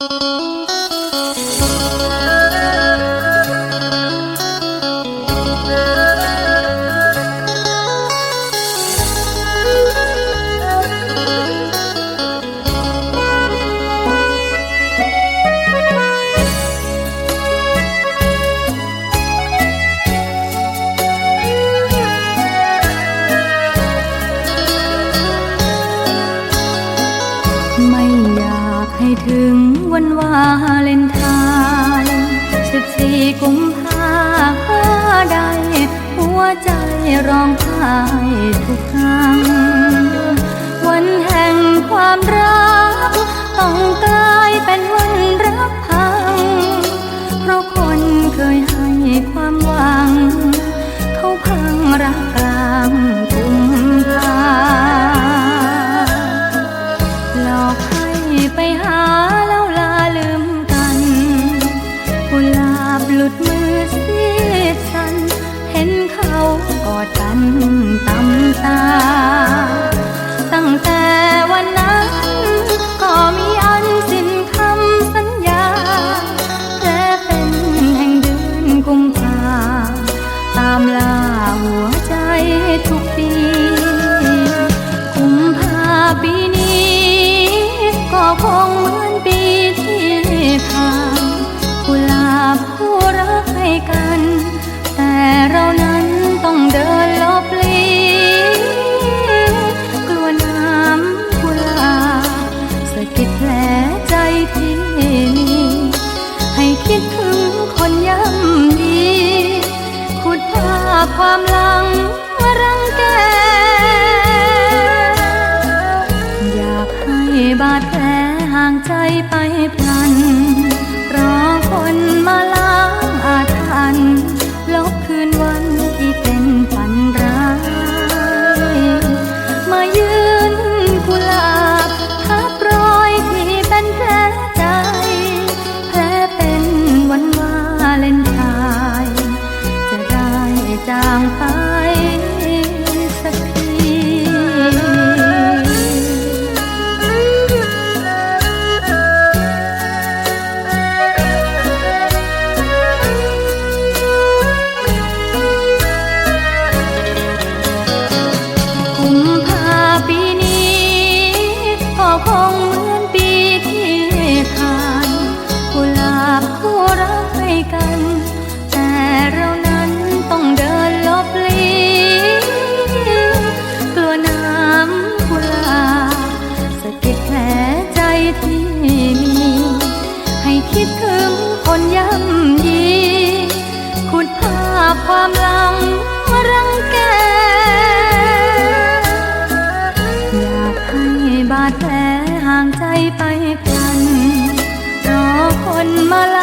Música ให้ถึงวันวาเลนทายสิบสี่กุมภาพันธ์ใด หัวใจร้องไห้ทุกครั้ง วันแห่งความรัก ต้องกลายเป็นวันรักพัง เพราะคนเคยให้ความหวัง เขาพังรักกันากความหลังรังแก อยากให้บาดแผลห่างใจไปาดแผลห่างใจไปกันรอคนมาล